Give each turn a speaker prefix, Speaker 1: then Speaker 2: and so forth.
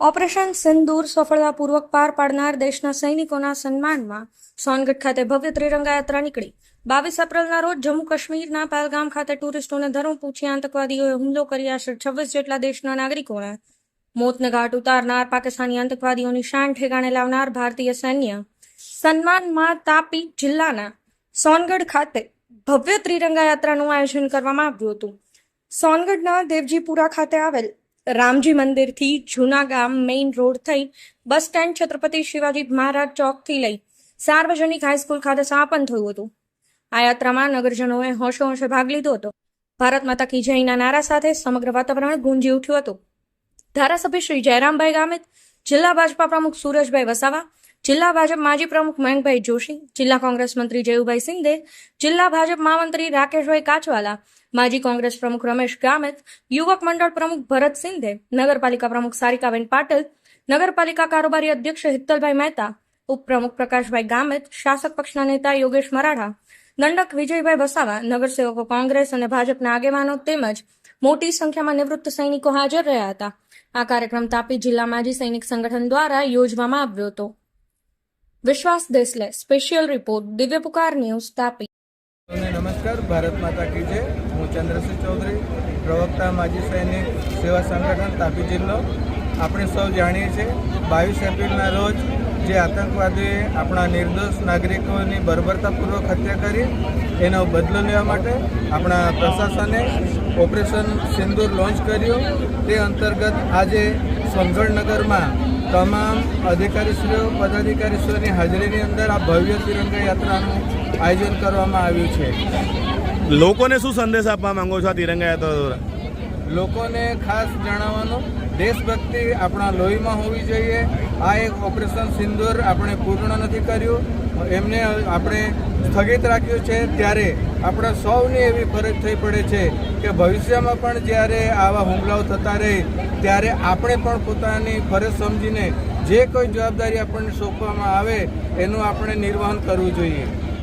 Speaker 1: Operation સિંદૂર સફળતાપૂર્વક પાર પાડનાર દેશના સૈનિકોના સન્માનમાં સોનગઢ ખાતે ભવ્ય ત્રિરંગા યાત્રા નીકળી. બાવીસ એપ્રિલના રોજ જમ્મુ કાશ્મીરના પહેલગામ ખાતે ટુરિસ્ટોને ધર્મ પૂછી આતંકવાદીઓએ હુમલો કરી આશરે છવ્વીસ જેટલા દેશના નાગરિકોને. મોતને ઘાટ ઉતારનાર પાકિસ્તાની આતંકવાદીઓની શાન ઠેકાણે લાવનાર ભારતીય સૈન્ય સન્માનમાં તાપી જિલ્લાના સોનગઢ ખાતે ભવ્ય ત્રિરંગા યાત્રાનું આયોજન કરવામાં આવ્યું હતું. સોનગઢના દેવજીપુરા ખાતે આવેલ રામજી મંદિરથી જૂના ગામ મેઇન રોડ થઈ બસ સ્ટેન્ડ છત્રપતિ શિવાજી મહારાજ ચોકથી લઈ સાર્વજનિક હાઈસ્કૂલ ખાતે સમાપન થયું હતું. આ યાત્રામાં નગરજનોએ હોંશે હોંશે ભાગ લીધો હતો. ભારત માતા કી જયના નારા સાથે સમગ્ર વાતાવરણ ગુંજી ઉઠ્યું હતું. ધારાસભ્ય શ્રી જયરામભાઈ ગામિત, જિલ્લા ભાજપા પ્રમુખ સુરજભાઈ વસાવા જિલ્લા ભાજપ માજી પ્રમુખ મયંકભાઈ જોશી, જિલ્લા કોંગ્રેસ મંત્રી જયુભાઈ સિંધે જિલ્લા ભાજપ મહામંત્રી રાકેશભાઈ કાચવાલા માજી કોંગ્રેસ પ્રમુખ રમેશ ગામિત, યુવક મંડળ પ્રમુખ ભરત સિંધે નગરપાલિકા પ્રમુખ સારિકાબેન પાટીલ, નગરપાલિકા કારોબારી અધ્યક્ષ હિત્તલભાઈ મહેતા, ઉપપ્રમુખ પ્રકાશભાઈ ગામિત, શાસક પક્ષના નેતા યોગેશ મરાઠા, દંડક વિજયભાઈ વસાવા, નગરસેવકો કોંગ્રેસ અને ભાજપના આગેવાનો તેમજ મોટી સંખ્યામાં નિવૃત્ત સૈનિકો હાજર રહ્યા હતા. આ કાર્યક્રમ તાપી જિલ્લા માજી સૈનિક સંગઠન દ્વારા યોજવામાં આવ્યો હતો. વિશ્વાસ દેસલે સ્પેશિયલ રિપોર્ટ દિવ્ય પુકાર ન્યૂઝ તાપી.
Speaker 2: નમસ્કાર, ભારત માતા કી જય. હું ચંદ્રસિંહ ચૌધરી, પ્રવક્તા, માજી સૈનિક, સેવા સંગઠન, તાપી જિલ્લો. આપણે સૌ જાણીએ છીએ, બાવીસ એપ્રિલના રોજ જે આતંકવાદીએ આપણા નિર્દોષ નાગરિકોની બર્બરતાપૂર્વક હત્યા કરી, એનો બદલો લેવા માટે આપણા પ્રશાસને ઓપરેશન સિંદૂર લોન્ચ કર્યું. તે અંતર્ગત આજે સોનગઢનગરમાં તમામ અધિકારીશ્રીઓ પદાધિકારીશ્રીઓની હાજરીની અંદર આ ભવ્ય તિરંગા યાત્રાનું આયોજન કરવામાં આવ્યું છે.
Speaker 3: લોકોને શું સંદેશ આપવા માંગો છો આ તિરંગા યાત્રા દ્વારા?
Speaker 2: લોકોને ખાસ જણાવવાનું દેશભક્તિ આપણા લોહીમાં હોવી જોઈએ. આ એક ઓપરેશન સિંદૂર આપણે પૂર્ણ નથી કર્યું. એમને આપણે સ્થગિત રાખ્યું છે. ત્યારે આપણા સૌની એવી ફરજ થઈ પડે છે કે ભવિષ્યમાં પણ જ્યારે આવા હુમલાઓ થતા રહે, ત્યારે આપણે પણ પોતાની ફરજ સમજીને જે કોઈ જવાબદારી આપણને સોંપવામાં આવે, એનું આપણે નિર્વહન કરવું જોઈએ.